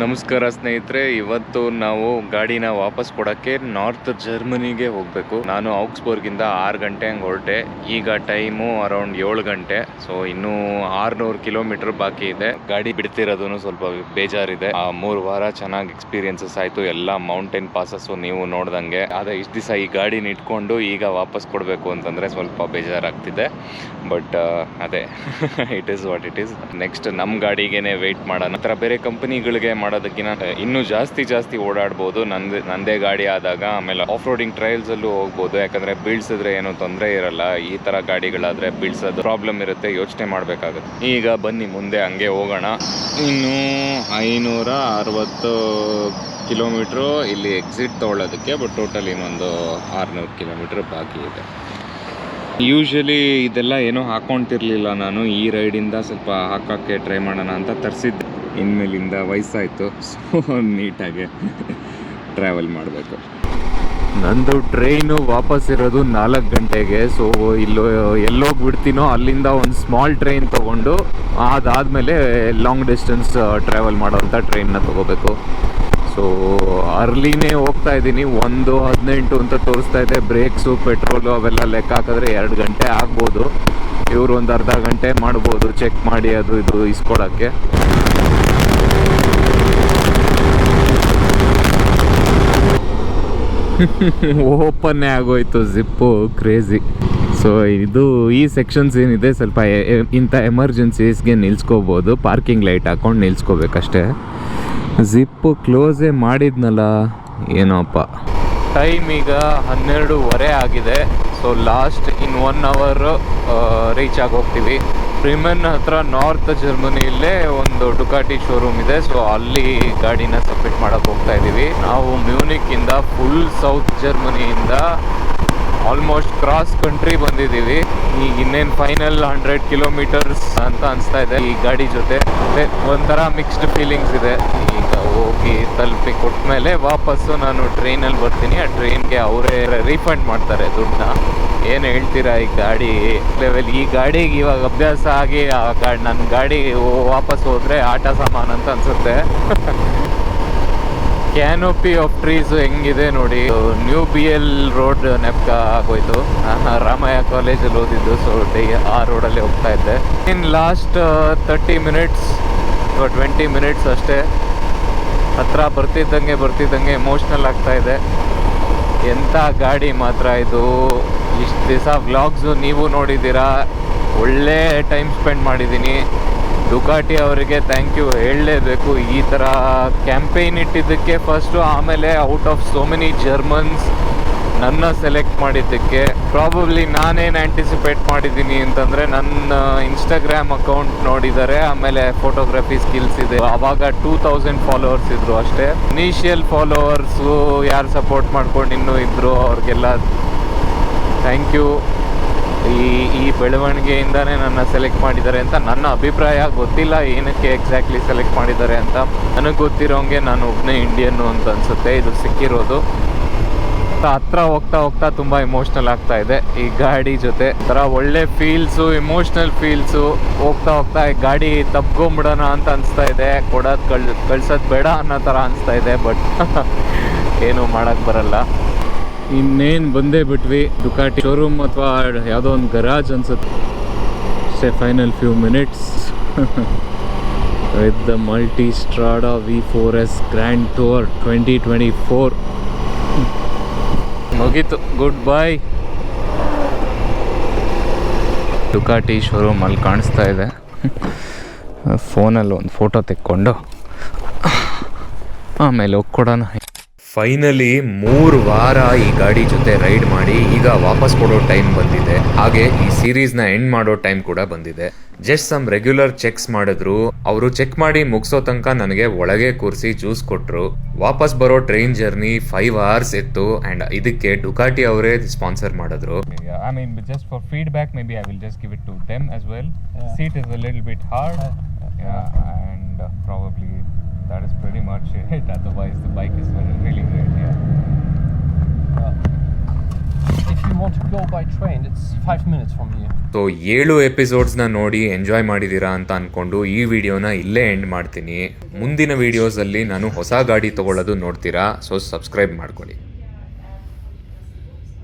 ನಮಸ್ಕಾರ ಸ್ನೇಹಿತರೆ, ಇವತ್ತು ನಾವು ಗಾಡಿನ ವಾಪಸ್ ಕೊಡಕ್ಕೆ ನಾರ್ತ್ ಜರ್ಮನಿಗೆ ಹೋಗಬೇಕು. ನಾನು ಆಕ್ಸ್ಬೋರ್ಗ್ ಇಂದ ಆರು ಗಂಟೆ ಹಂಗೆ ಹೊರಟೆ. ಈಗ ಟೈಮು ಅರೌಂಡ್ ಏಳು ಗಂಟೆ. ಸೊ ಇನ್ನೂ ಆರ್ನೂರು ಕಿಲೋಮೀಟರ್ ಬಾಕಿ ಇದೆ. ಗಾಡಿ ಬಿಡ್ತಿರೋದು ಸ್ವಲ್ಪ ಬೇಜಾರಿದೆ. ಆ ಮೂರು ವಾರ ಚೆನ್ನಾಗಿ ಎಕ್ಸ್ಪೀರಿಯನ್ಸಸ್ ಆಯ್ತು. ಎಲ್ಲ ಮೌಂಟೇನ್ ಪಾಸಸ್ ನೀವು ನೋಡ್ದಂಗೆ. ಅದೇ ಇಷ್ಟು ದಿವಸ ಈ ಗಾಡಿನ ಇಟ್ಕೊಂಡು ಈಗ ವಾಪಸ್ ಕೊಡಬೇಕು ಅಂತಂದ್ರೆ ಸ್ವಲ್ಪ ಬೇಜಾರಾಗ್ತಿದೆ. ಬಟ್ ಅದೇ. It is what it is next ನಮ್ಮ ಗಾಡಿಗೆನೆ ವೆಯ್ಟ್ ಮಾಡೋಣ. ಬೇರೆ ಕಂಪನಿಗಳಿಗೆ ಮಾಡೋದಕ್ಕಿಂತ ಇನ್ನೂ ಜಾಸ್ತಿ ಜಾಸ್ತಿ ಓಡಾಡ್ಬೋದು. ನಂದೇ ನಂದೇ ಗಾಡಿ ಆದಾಗ ಆಮೇಲೆ ಆಫ್ ರೋಡಿಂಗ್ ಟ್ರಯಲ್ಸ್ ಅಲ್ಲೂ ಹೋಗ್ಬೋದು. ಯಾಕಂದ್ರೆ ಬೀಳ್ಸಿದ್ರೆ ಏನೂ ತೊಂದರೆ ಇರಲ್ಲ. ಈ ತರ ಗಾಡಿಗಳಾದ್ರೆ ಬೀಳ್ಸೋದು ಪ್ರಾಬ್ಲಮ್ ಇರುತ್ತೆ. ಯೋಚನೆ ಮಾಡಬೇಕಾಗುತ್ತೆ. ಈಗ ಬನ್ನಿ, ಮುಂದೆ ಹಂಗೆ ಹೋಗೋಣ. ಇನ್ನು ಐನೂರ ಅರವತ್ತು ಕಿಲೋಮೀಟ್ರು ಇಲ್ಲಿ ಎಕ್ಸಿಟ್ ತೊಗೊಳ್ಳೋದಕ್ಕೆ ಬಟ್ ಟೋಟಲ್ ಇನ್ನೊಂದು ಆರುನೂರು ಕಿಲೋಮೀಟ್ರ್ ಬಾಕಿ ಇದೆ. ಯೂಶಲಿ ಇದೆಲ್ಲ ಏನೂ ಹಾಕ್ಕೊತಿರ್ಲಿಲ್ಲ ನಾನು. ಈ ರೈಡಿಂದ ಸ್ವಲ್ಪ ಹಾಕೋಕ್ಕೆ ಟ್ರೈ ಮಾಡೋಣ ಅಂತ ತರಿಸಿದ್ದೆ. ಇನ್ಮೇಲಿಂದ ವಯಸ್ಸಾಯಿತು. ಸೊ ನೀಟಾಗೆ ಟ್ರಾವೆಲ್ ಮಾಡಬೇಕು. ನಂದು ಟ್ರೈನು ವಾಪಸ್ ಇರೋದು ನಾಲ್ಕು ಗಂಟೆಗೆ. ಸೊ ಇಲ್ಲೋ, ಎಲ್ಲೋಗ್ಬಿಡ್ತೀನೋ ಅಲ್ಲಿಂದ ಒಂದು ಸ್ಮಾಲ್ ಟ್ರೈನ್ ತೊಗೊಂಡು, ಅದಾದಮೇಲೆ ಲಾಂಗ್ ಡಿಸ್ಟೆನ್ಸ್ ಟ್ರಾವೆಲ್ ಮಾಡೋವಂಥ ಟ್ರೈನ್ನ ತೊಗೋಬೇಕು. ಸೊ ಅರ್ಲಿನೇ ಹೋಗ್ತಾ ಇದ್ದೀನಿ. ಒಂದು ಹದಿನೆಂಟು ಅಂತ ತೋರಿಸ್ತಾ ಇದೆ. ಬ್ರೇಕ್ಸು ಪೆಟ್ರೋಲು ಅವೆಲ್ಲ ಲೆಕ್ಕ ಹಾಕಿದ್ರೆ ಎರಡು ಗಂಟೆ ಆಗ್ಬೋದು. ಇವರು ಒಂದು ಅರ್ಧ ಗಂಟೆ ಮಾಡ್ಬೋದು ಚೆಕ್ ಮಾಡಿ ಅದು ಇದು ಇಸ್ಕೊಡೋಕ್ಕೆ ಓಪನ್ನೇ ಆಗೋಯ್ತು, ಜಿಪ್ಪು, ಕ್ರೇಜಿ. ಸೊ ಇದು ಈ ಸೆಕ್ಷನ್ಸ್ ಏನಿದೆ ಸ್ವಲ್ಪ ಇಂಥ ಎಮರ್ಜೆನ್ಸೀಸ್ಗೆ ನಿಲ್ಸ್ಕೋಬೋದು ಪಾರ್ಕಿಂಗ್ ಲೈಟ್ ಹಾಕೊಂಡು ನಿಲ್ಸ್ಕೋಬೇಕಷ್ಟೇ. ಜಿಪ್ಪು ಕ್ಲೋಸೇ ಮಾಡಿದ್ನಲ್ಲ ಏನೋಪ್ಪ ಟೈಮ್ ಈಗ ಹನ್ನೆರಡೂವರೆ ಆಗಿದೆ so last in one hour reach ಆಗಿ ಹೋಗ್ತೀವಿ. ಪ್ರಿಮನ್ ಹತ್ರ ನಾರ್ತ್ ಜರ್ಮನಿಯಲ್ಲೇ ಒಂದು ಡುಕಾಟಿ ಶೋರೂಮ್ ಇದೆ. ಸೊ ಅಲ್ಲಿ ಗಾಡಿನ ಸಬ್ಮಿಟ್ ಮಾಡಕ್ಕೆ ಹೋಗ್ತಾ ಇದ್ದೀವಿ ನಾವು ಮ್ಯೂನಿಕ್ಕಿಂದ ಫುಲ್ ಸೌತ್ ಜರ್ಮನಿಯಿಂದ ಆಲ್ಮೋಸ್ಟ್ ಕ್ರಾಸ್ ಕಂಟ್ರಿ ಬಂದಿದ್ದೀವಿ. ಈಗ ಇನ್ನೇನು ಫೈನಲ್ ಹಂಡ್ರೆಡ್ ಕಿಲೋಮೀಟರ್ಸ್ ಅಂತ ಅನಿಸ್ತಾ ಇದೆ ಈ ಗಾಡಿ ಜೊತೆ. ಒಂಥರ ಮಿಕ್ಸ್ಡ್ ಫೀಲಿಂಗ್ಸ್ ಇದೆ. ಈಗ ಹೋಗಿ ತಲುಪಿ ಕೊಟ್ಮೇಲೆ ವಾಪಸ್ಸು ನಾನು ಟ್ರೈನಲ್ಲಿ ಬರ್ತೀನಿ. ಆ ಟ್ರೈನ್ಗೆ ಅವರೇ ರೀಫಂಡ್ ಮಾಡ್ತಾರೆ ದುಡ್ಡನ್ನ. ಏನು ಹೇಳ್ತೀರಾ ಈ ಗಾಡಿ ಲೆವೆಲ್ ಈ ಗಾಡಿಗೆ ಇವಾಗ ಅಭ್ಯಾಸ ಆಗಿ ಆ ಗಾಡಿ ನನ್ನ ಗಾಡಿ ವಾಪಸ್ ಹೋದ್ರೆ ಆಟ ಸಾಮಾನು ಅಂತ ಅನ್ಸುತ್ತೆ. ಕ್ಯಾನೋಪಿ ಆಫ್ ಟ್ರೀಸ್ ಹೆಂಗಿದೆ ನೋಡಿ. ನ್ಯೂ ಬಿ ಎಲ್ ರೋಡ್ ನೆಪಕ ಆಗೋಯ್ತು. ನಾನು ರಾಮಯ್ಯ ಕಾಲೇಜಲ್ಲಿ ಓದಿದ್ದು ಸೊ ಡೇ ಆ ರೋಡಲ್ಲಿ ಹೋಗ್ತಾ ಇದ್ದೆ. In last thirty minutes twenty minutes ಅಷ್ಟೇ. ಹತ್ರ ಬರ್ತಿದ್ದಂಗೆ ಬರ್ತಿದ್ದಂಗೆ ಎಮೋಷ್ನಲ್ ಆಗ್ತಾ ಇದೆ. ಎಂಥ ಗಾಡಿ ಮಾತ್ರ ಇದು? ಇಷ್ಟು ದಿವಸ ವ್ಲಾಗ್ಸು ನೀವು ನೋಡಿದ್ದೀರಾ? ಒಳ್ಳೆ ಟೈಮ್ ಸ್ಪೆಂಡ್ ಮಾಡಿದ್ದೀನಿ. ಡುಕಾಟಿ ಅವರಿಗೆ ಥ್ಯಾಂಕ್ ಯು ಹೇಳಲೇಬೇಕು. ಈ ಥರ ಕ್ಯಾಂಪೇನ್ ಇಟ್ಟಿದ್ದಕ್ಕೆ ಫಸ್ಟು ಆಮೇಲೆ out of so many Germans ನನ್ನ ಸೆಲೆಕ್ಟ್ ಮಾಡಿದ್ದಕ್ಕೆ. ಪ್ರಾಬಬ್ಲಿ ನಾನೇನು ಆ್ಯಂಟಿಸಿಪೇಟ್ ಮಾಡಿದ್ದೀನಿ ಅಂತಂದರೆ ನನ್ನ ಇನ್ಸ್ಟಾಗ್ರಾಮ್ ಅಕೌಂಟ್ ನೋಡಿದ್ದಾರೆ ಆಮೇಲೆ ಫೋಟೋಗ್ರಫಿ ಸ್ಕಿಲ್ಸ್ ಇದೆ. ಆವಾಗ ಟೂ ತೌಸಂಡ್ ಫಾಲೋವರ್ಸ್ ಇದ್ದರು ಅಷ್ಟೇ. ಇನಿಷಿಯಲ್ ಫಾಲೋವರ್ಸು ಯಾರು ಸಪೋರ್ಟ್ ಮಾಡ್ಕೊಂಡು ಇನ್ನೂ ಇದ್ದರು ಅವ್ರಿಗೆಲ್ಲ ಥ್ಯಾಂಕ್ ಯು ಈ ಈ ಬೆಳವಣಿಗೆಯಿಂದನೇ ನನ್ನ ಸೆಲೆಕ್ಟ್ ಮಾಡಿದ್ದಾರೆ ಅಂತ ನನ್ನ ಅಭಿಪ್ರಾಯ. ಗೊತ್ತಿಲ್ಲ ಏನಕ್ಕೆ ಎಕ್ಸಾಕ್ಟ್ಲಿ ಸೆಲೆಕ್ಟ್ ಮಾಡಿದ್ದಾರೆ ಅಂತ. ನನಗೆ ಗೊತ್ತಿರೋಂಗೆ ನಾನು ಒಬ್ಬನೇ ಇಂಡಿಯನ್ನು ಅಂತ ಅನಿಸುತ್ತೆ. ಇದು ಸಿಕ್ಕಿರೋದು. ಹತ್ರ ಹೋಗ್ತಾ ಹೋಗ್ತಾ ತುಂಬ ಇಮೋಷ್ನಲ್ ಆಗ್ತಾ ಇದೆ ಈ ಗಾಡಿ ಜೊತೆ. ಥರ ಒಳ್ಳೆ ಫೀಲ್ಸು ಇಮೋಷ್ನಲ್ ಫೀಲ್ಸು ಹೋಗ್ತಾ ಹೋಗ್ತಾ ಈ ಗಾಡಿ ತಪ್ಕೊಂಬಿಡೋಣ ಅಂತ ಅನಿಸ್ತಾ ಇದೆ. ಕೊಡೋದು ಕಳ್, ಕಳ್ಸೋದು ಬೇಡ ಅನ್ನೋ ಥರ ಅನಿಸ್ತಾ ಇದೆ ಬಟ್ ಏನು ಮಾಡೋಕ್ಕೆ ಬರಲ್ಲ. ಇನ್ನೇನು ಬಂದೇ ಬಿಟ್ವಿ. ಡುಕಾಟಿ ಶೋರೂಮ್ ಅಥವಾ ಯಾವುದೋ ಒಂದು ಗರಾಜ್ ಅನ್ಸುತ್ತೆ. ಸೆ final few minutes with the multi strada V four S grand tour twenty twenty four ಮುಗೀತು. ಗುಡ್ ಬಾಯ್ ಡುಕಾಟಿ ಶೋರೂಮ್ ಅಲ್ಲಿ ಕಾಣಿಸ್ತಾ ಇದೆ. ಫೋನಲ್ಲಿ ಒಂದು ಫೋಟೋ ತೆಕ್ಕೊಂಡು. ಆಮೇಲೆ ಹೋಗ್ಕೊಡೋಣ. ಫೈನಲಿ ಮೂರು ವಾರ ಈ ಗಾಡಿ ಜೊತೆ ರೈಡ್ ಮಾಡಿ ಈಗ ವಾಪಸ್ ಕೊಡೋ ಟೈಮ್ ಬಂದಿದೆ. ಹಾಗೆ ಈ ಸೀರೀಸ್ನ ಎಂಡ್ ಮಾಡೋ ಟೈಮ್ ಕೂಡ ಬಂದಿದೆ. ಜಸ್ಟ್ ಸಮ್ ರೆಗ್ಯುಲರ್ ಚೆಕ್ಸ್ ಮಾಡಿದ್ರು. ಅವರು ಚೆಕ್ ಮಾಡಿ ಮುಗಿಸೋ ತನಕ ನನಗೆ ಒಳಗೆ ಕೂರಿಸಿ ಜ್ಯೂಸ್ ಕೊಟ್ರು. ವಾಪಸ್ ಬರೋ ಟ್ರೈನ್ ಜರ್ನಿ ಫೈವ್ ಅವರ್ಸ್ ಇತ್ತು ಅಂಡ್ ಇದಕ್ಕೆ ಡುಕಾಟಿ ಅವರೇ ಸ್ಪಾನ್ಸರ್ ಮಾಡಿದ್ರು. I mean just for feedback maybe I will just give it to them as well seat is a little bit hard and probably that is pretty much it. Otherwise, the bike is very, so ಏಳು ಎಪಿಸೋಡ್ಸ್ನ ನೋಡಿ enjoy ಮಾಡಿದ್ದೀರಾ ಅಂತ ಅಂದ್ಕೊಂಡು ಈ ವಿಡಿಯೋನ ಇಲ್ಲೇ end ಮಾಡ್ತೀನಿ. ಮುಂದಿನ ವಿಡಿಯೋಸಲ್ಲಿ ನಾನು ಹೊಸ ಗಾಡಿ ತೊಗೊಳ್ಳೋದು ನೋಡ್ತೀರಾ ಸೊ ಸಬ್ಸ್ಕ್ರೈಬ್ ಮಾಡ್ಕೊಳ್ಳಿ.